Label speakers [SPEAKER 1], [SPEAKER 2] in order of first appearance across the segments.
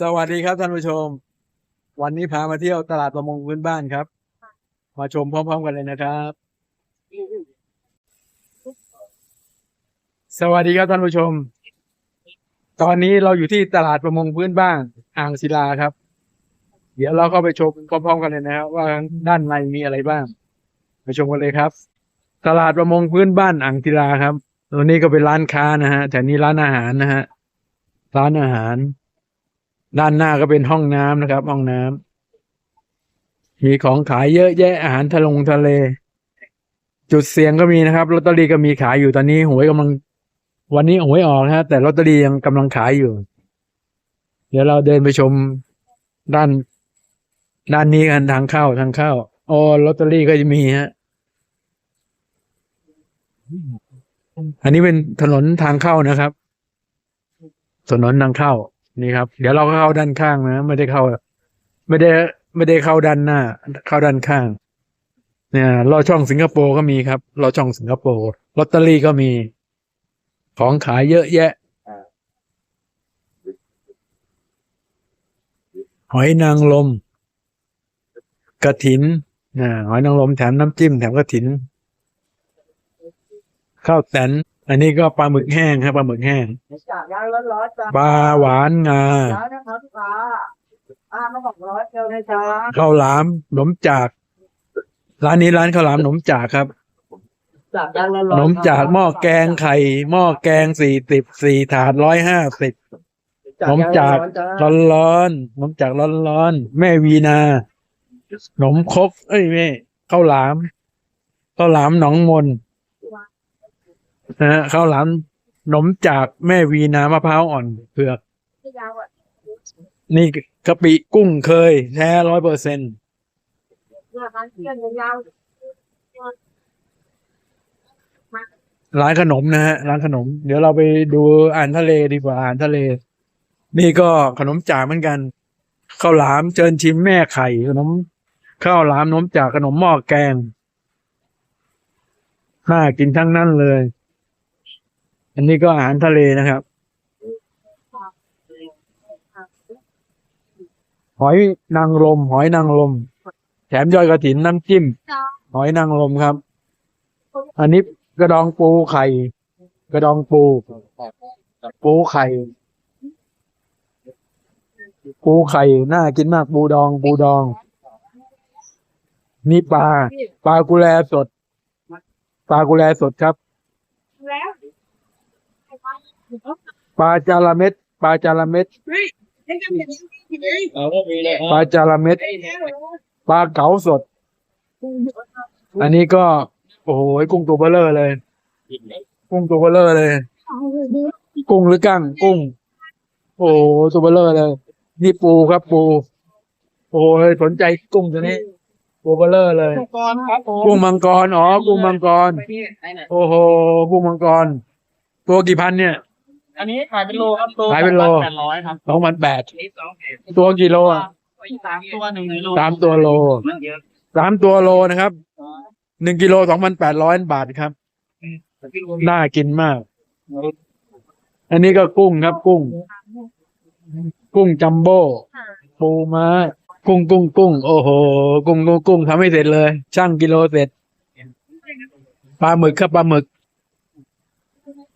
[SPEAKER 1] สวัสดีครับท่านผู้ชม วันนี้พามาเที่ยวตลาดประมงพื้นบ้านครับ มาชมพร้อม ๆ กันเลยนะครับ สวัสดีครับท่านผู้ชม ตอนนี้เราอยู่ที่ตลาดประมงพื้นบ้าน อ่างศิลาครับ เดี๋ยวเราเข้าไปชมพร้อมๆกันเลยนะครับว่าด้านในมีอะไรบ้างไปชมกันเลยครับ ตลาดประมงพื้นบ้านอ่างศิลาครับตรงนี้ก็เป็นร้านค้านะฮะแถวนี้ร้านอาหารนะฮะร้านอาหาร ด้านหน้าก็เป็นห้องน้ำนะครับ ห้องน้ำมีของขายเยอะแยะอาหารทะลงทะเล จุดเสี่ยงก็มีนะครับลอตเตอรี่ก็มีขายอยู่ตอนนี้หวยกำลัง วันนี้หวยออกนะฮะแต่ลอตเตอรี่ยังกำลังขายอยู่ เดี๋ยวเราเดินไปชมด้าน ด้านนี้กันทางเข้าทางเข้าอ๋อลอตเตอรี่ก็จะมีฮะอันนี้เป็นถนนทางเข้านะครับ ถนนทางเข้า นี่ครับ เดี๋ยวเราก็เข้าด้านข้างนะไม่ได้เข้า ไม่ได้ไม่ได้เข้าด้านหน้า เข้าด้านข้าง เนี่ยรอช่องสิงคโปร์ก็มีครับรอช่องสิงคโปร์ลอตเตอรี่ก็มี ของขายเยอะแยะหอยนางรมกระถินนะหอยนางรมแถมน้ำจิ้มแถมกระถิน ข้าวแตน อันนี้ก็ปลาหมึกแห้งครับปลาหมึกแห้ง
[SPEAKER 2] จากร้านร้อนๆจ้ะ
[SPEAKER 1] ปลาหวานงา
[SPEAKER 2] ร้านนะครับลูกค้าอ่ามาบอกร้อยเดียวนะจ๊ะ
[SPEAKER 1] ข้าวหลามขนมจาก ร้านนี้ร้านข้าวหลามขนมจากครับ
[SPEAKER 2] จากร้านร้อน
[SPEAKER 1] ขนมจากหม้อแกงไข่หม้อแกงสี่สิบสี่ถาดร้อยห้าสิบขนมจากร้อนร้อนๆขนมจากร้อนร้อนๆแม่วีนาขนมครกเอ้ยแม่ข้าวหลามข้าวหลามหนองมน นะฮะข้าวหลามนมจากแม่วีนามะพร้าวอ่อนเผือก
[SPEAKER 2] ยาวอะ
[SPEAKER 1] นี่กะปิกุ้งเคยแท้ร้อยเปอร์เซ็น
[SPEAKER 2] เนี่ยร้านเที่ยงยาว
[SPEAKER 1] ร้านขนมนะฮะร้านขนม เดี๋ยวเราไปดูอาหารทะเลดีกว่าอาหารทะเล นี่ก็ขนมจากเหมือนกัน ข้าวหลามเจิญชิมแม่ไข่ขนมข้าวหลามนมจากขนมหม้อแกงน่ากินทั้งนั้นเลย อันนี้ก็อาหารทะเลนะครับ หอยนางรม หอยนางรม แถมยอดกระถินน้ำจิ้ม หอยนางรมครับ อันนี้กระดองปูไข่ กระดองปู ปูไข่ ปูไข่น่ากินมากปูดอง ปูดอง นี่ปลา ปลากุแลสด ปลากุแลสดครับ
[SPEAKER 2] แล้ว
[SPEAKER 1] ปลาจาระเม็ดปลาจาระเม็ด
[SPEAKER 2] ให้กันเป็นที่ไหน
[SPEAKER 3] เราก็มีเลย
[SPEAKER 1] ปลาจาระเม็ดปลาเก๋าสด อันนี้ก็ โอ้โหกุ้งตัวเบลเลอร์เลย กุ้งตัวเบลเลอร์เลย กุ้งหรือกั้งกุ้ง โอ้โหตัวเบลเลอร์เลย นี่ปูครับปู โอ้ยสนใจกุ้งตัวนี้ตัวเบลเลอร์เลย
[SPEAKER 2] ก่อนครับผม
[SPEAKER 1] กุ้งมังกรอ๋อกุ้งมังกร โอ้โหกุ้งมังกร ตัวกี่พันเนี่ย
[SPEAKER 3] อันนี้ขายเป็นโลครับตัว
[SPEAKER 1] ขายเป็นโล
[SPEAKER 3] แปดร้อยครับ
[SPEAKER 1] สองพันแปด
[SPEAKER 3] นี่สองเอ็ด
[SPEAKER 1] ตัวกี่โลอะ
[SPEAKER 3] สามตัวหนึ่งโล
[SPEAKER 1] สามตัวโล
[SPEAKER 3] มันเยอะ
[SPEAKER 1] สามตัวโลนะครับหนึ่งกิโลสองพันแปดร้อยบาทครับ น่ากินมาก อันนี้ก็กุ้งครับ กุ้ง กุ้งจัมโบ้ปูม้ากุ้งกุ้งกุ้งโอ้โห กุ้งกุ้งกุ้งทำให้เสร็จเลย ช่างกิโลเสร็จปลาหมึกครับปลาหมึก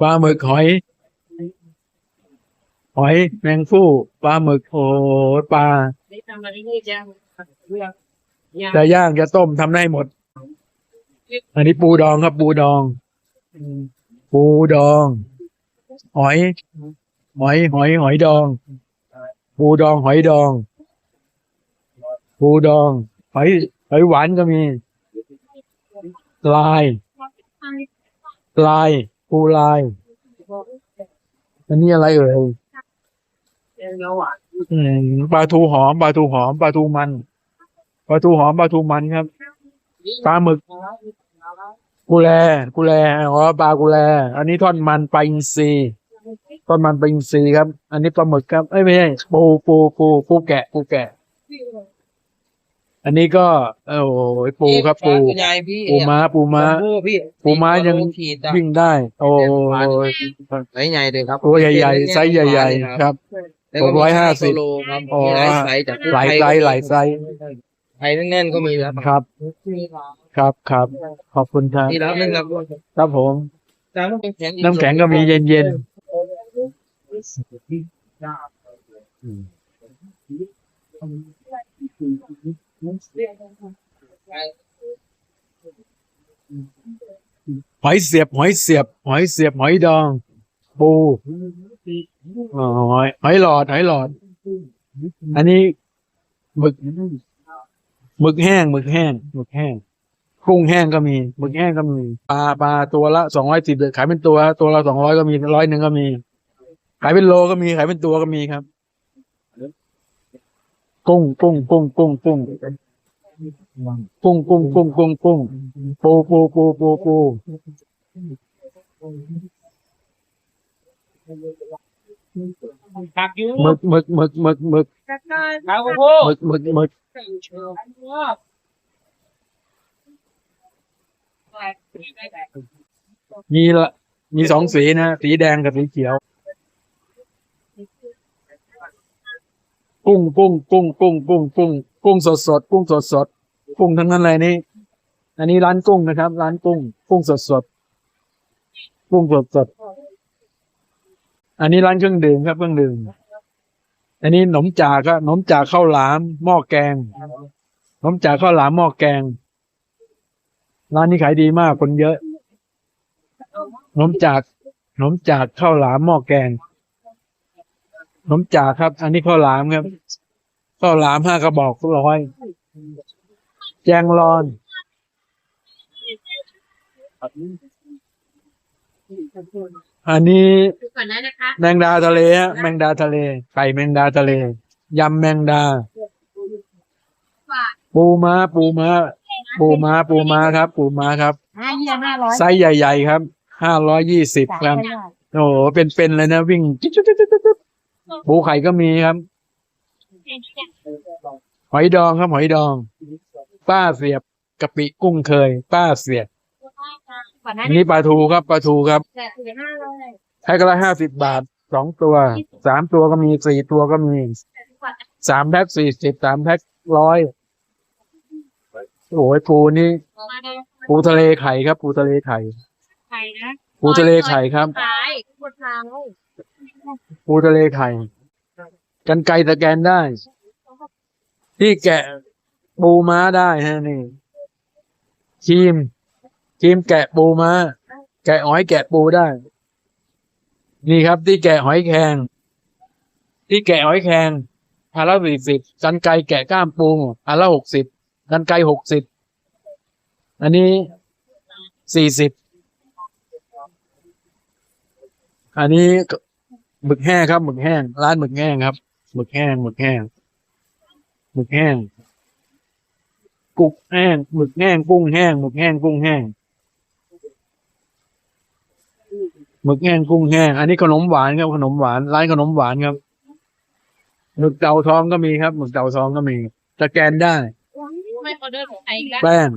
[SPEAKER 1] ปลาหมึกหอย หอยแมงฟู่ปลาหมึกโอ้โหปลา
[SPEAKER 2] นี่ทำอะไรนี่จ้ะเรื่อง
[SPEAKER 1] จะย่างจะต้มทำได้หมด อันนี้ปูดองครับ ปูดอง ปูดอง หอย หอย หอย หอยดอง ปูดอง หอยดอง ปูดอง หอย หอยหวานก็มี ลาย ลาย ปูลาย อันนี้อะไรเอ่ย
[SPEAKER 2] เรื่ อื
[SPEAKER 1] มปลาทูหอมปลาทูหอมปลาทูมันปลาทูหอมปลาทูมันครับปลาหมึกกุแลกุแลอ๋อปลากุแล อันนี้ท่อนมันปลาอินทรีท่อนมันปลาอินทรีครับ อันนี้ปลาหมึกครับเอ้ยไม่ใช่ปูปูปูปูแกะปูแกะ อันนี้ก็ เออโอ้ยปูครับปูปูม้าปูม้าปูม้ายังวิ่งได้ โอ้ย
[SPEAKER 3] ไซส์ใหญ่เลยครับ
[SPEAKER 1] ตัวใหญ่ๆไซส์ใหญ่ ๆ ครับ
[SPEAKER 4] แล้วก็มี
[SPEAKER 1] หกร้อยห้าสิบ
[SPEAKER 4] โลครับ
[SPEAKER 1] อ๋อ
[SPEAKER 4] มีหลายไซส์จาก
[SPEAKER 1] หลายไซส์หลายไซส์
[SPEAKER 4] ไซส์แน่นๆก็มีครับ
[SPEAKER 1] ครับ ครับครับ ขอบคุณครับ
[SPEAKER 4] นี่รับนึงครับ
[SPEAKER 1] ครับผม
[SPEAKER 4] น้ำแข็ง
[SPEAKER 1] น้ำแข็งก็มีเย็นเย็นหอยเสียบ หอยเสียบ หอยเสียบ หอยดอง ปู อ๋อหอยหอยหลอดหอยหลอด อันนี้หมึกหมึกแห้งหมึกแห้งหมึกแห้งกุ้งแห้งก็มีหมึกแห้งก็มีปลาปลาตัวละสองร้อยสิบขายเป็นตัว ตัวละสองร้อยก็มีร้อยหนึ่งก็มี ขายเป็นโลก็มีขายเป็นตัวก็มีครับกุ้งกุ้งกุ้งกุ้งกุ้งกุ้งกุ้งกุ้งกุ้งกุ้งปูปูปูปูปู
[SPEAKER 3] ผักอยู่
[SPEAKER 1] หมึกหมึกหมึกหมึกหมึก
[SPEAKER 2] กระจาย
[SPEAKER 3] ผักโพด
[SPEAKER 1] หมึกหมึกหมึกมีละมีสองสีนะ สีแดงกับสีเขียว กุ้งกุ้งกุ้งกุ้งกุ้งกุ้งกุ้งสดสดกุ้งสดสดกุ้งทั้งนั้นเลยนี่อันนี้ร้านกุ้งนะครับ ร้านกุ้ง กุ้งสดสดกุ้งสดสด อันนี้ร้านเครื่องดื่มครับเครื่องดื่ม อันนี้หนมจากก็หนมจากข้าวหลามหม้อแกงหนมจากข้าวหลามหม้อแกง ร้านนี้ขายดีมากคนเยอะหนมจากหนมจากข้าวหลามหม้อแกงหนมจากครับ อันนี้ข้าวหลามครับข้าวหลามห้ากระบอกร้อยแจงรอน อันนี้
[SPEAKER 2] ก่อนนะนะคะ
[SPEAKER 1] แมงดาทะเลฮะแมงดาทะเลไก่แมงดาทะเลยำแมงดาปูม้า ปูม้า ปูม้า ปูม้าครับ ปูม้าครับ
[SPEAKER 2] ห้ายี่ห้าร้อย
[SPEAKER 1] ไซส์ใหญ่ ๆ ครับห้าร้อยยี่สิบครับโอ้โหเป็นๆเลยนะวิ่งจิ๊ดจิ๊ดจิ๊ดจิ๊ดจิ๊ดปูไข่ก็มีครับ หอยดองครับ หอยดอง ป้าเสียบกะปิกุ้งเคย ป้าเสียบ
[SPEAKER 2] ก่อนนะ
[SPEAKER 1] อันนี้ปลาทูครับปลาทูครับ
[SPEAKER 2] แต่สี่ห้าร้อย
[SPEAKER 1] แพ็คละห้าสิบบาทสองตัวสามตัวก็มีสี่ตัวก็มีสามแพ็คสี่สิบสามแพ็คร้อยโอ้ยปูนี่
[SPEAKER 2] มาเลย
[SPEAKER 1] ปูทะเลไข่ครับ ปูทะเลไข่
[SPEAKER 2] ไข่นะ
[SPEAKER 1] ปูทะเลไข่ครับ
[SPEAKER 2] ขายปวดทาง
[SPEAKER 1] ปูทะเลไข่กันไกรสแกนได้ ที่แกะปูม้าได้ฮะนี่ครีม คีมแกะปูมา แกะหอยแกะปูได้ นี่ครับ ที่แกะหอยแครงที่แกะหอยแครงอันละสี่สิบกันไกแกะก้ามปูอันละหกสิบกันไกหกสิบอันนี้สี่สิบอันนี้หมึกแห้งครับหมึกแห้งร้านหมึกแห้งครับหมึกแห้งหมึกแห้งหมึกแห้ง กุกแห้งหมึกแห้งกุ้งแห้งหมึกแห้งกุ้งแห้ง หมึกแห้งกุ้งแห้งอันนี้ขนมหวานครับ ขนมหวานร้านขนมหวานครับหมึกเต่าทองก็มีครับหมึกเต่าทองก็มีสแกนได้
[SPEAKER 2] ไม่ออเดอร์ของไอ้แล้ว
[SPEAKER 1] แป้ง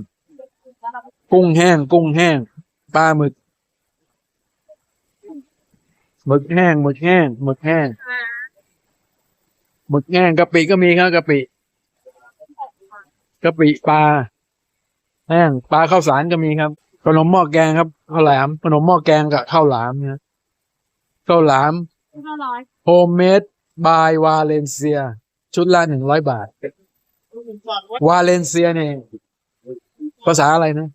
[SPEAKER 1] กุ้งแห้ง กุ้งแห้งปลาหมึกหมึกแห้งหมึกแห้งหมึกแห้งหมึกแห้งกะปิก็มีครับกะปิกะปิปลาแห้งปลาข้าวสารก็มีครับ ขนมหม้อแกงครับข้าวหลามขนมหม้อแกงกับข้าวหลามเนี่ยข้าวหลาม
[SPEAKER 2] ห้าร้อย
[SPEAKER 1] โฮมเมดบายวาเลนเซีย ชุดละหนึ่งร้อยบาท วาเลนเซียเนี่ยภาษาอะไรนะ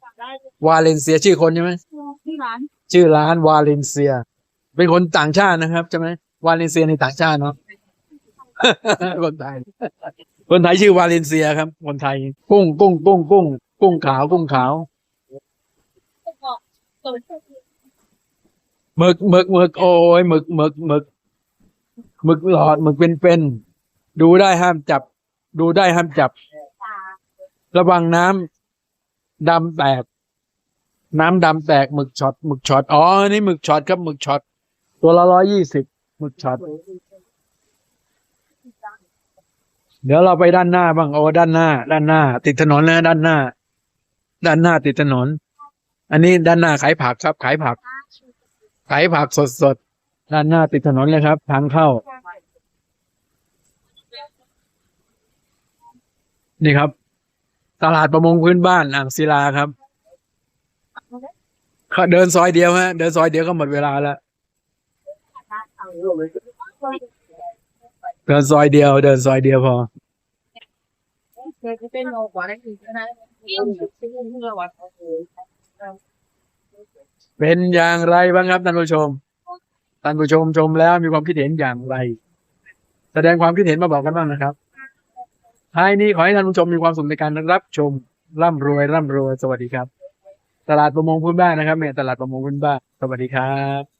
[SPEAKER 1] วาเลนเซียชื่อคนใช่ไหม
[SPEAKER 2] ที่ร้าน
[SPEAKER 1] ชื่อร้านวาเลนเซีย เป็นคนต่างชาตินะครับใช่ไหมวาเลนเซียในต่างชาติเนาะคนไทยคนไทยชื่อวาเลนเซียครับ คนไทยกุ้งกุ้งกุ้งกุ้งกุ้งขาวกุ้งขาว หมึกหมึกหมึกโอ้ยหมึกหมึกหมึกหมึกหลอดหมึกเป็นเป็นๆดูได้ห้ามจับ ดูได้ห้ามจับ ระวังน้ำดำแตก น้ำดำแตกหมึกช็อตหมึกช็อตอ๋ออันนี่หมึกช็อตครับหมึกช็อตตัวละร้อยยี่สิบหมึกช็อตเดี๋ยวเราไปด้านหน้าบ้างโอ้ด้านหน้า ด้านหน้า ติดถนนแล้วด้านหน้า ด้านหน้าติดถนน อันนี้ด้านหน้าขายผักครับ ขายผัก ขายผักสดสดด้านหน้าติดถนนเลยครับ ทางเข้า นี่ครับ ตลาดประมงพื้นบ้านอ่างศิลาครับเดินซอยเดียวฮะ เดินซอยเดียวก็หมดเวลาแล้วเดินซอยเดียว เดินซอยเดียวพอ
[SPEAKER 2] เเป็
[SPEAKER 1] นอย่างไรบ้างครับท่านผู้ชมท่านผู้ชมชมแล้วมีความคิดเห็นอย่างไร แสดงความคิดเห็นมาบอกกันบ้างนะครับท้ายนี้ขอให้ท่านผู้ชมมีความสุขในการรับชม ร่ำรวยร่ำรวยสวัสดีครับ ตลาดประมงพื้นบ้านนะครับเนี่ยตลาดประมงพื้นบ้านสวัสดีครับ